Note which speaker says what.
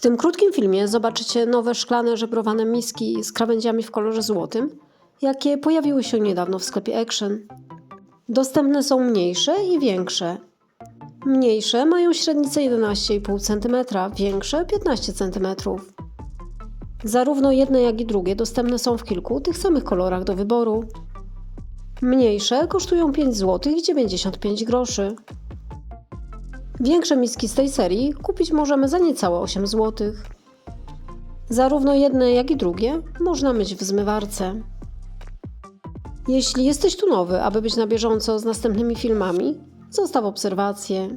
Speaker 1: W tym krótkim filmie zobaczycie nowe szklane żebrowane miski z krawędziami w kolorze złotym, jakie pojawiły się niedawno w sklepie Action. Dostępne są mniejsze i większe. Mniejsze mają średnicę 11,5 cm, większe 15 cm. Zarówno jedne, jak i drugie dostępne są w kilku tych samych kolorach do wyboru. Mniejsze kosztują 5 zł i 95 groszy. Większe miski z tej serii kupić możemy za niecałe 8 zł. Zarówno jedne, jak i drugie można myć w zmywarce. Jeśli jesteś tu nowy, aby być na bieżąco z następnymi filmami, zostaw obserwację.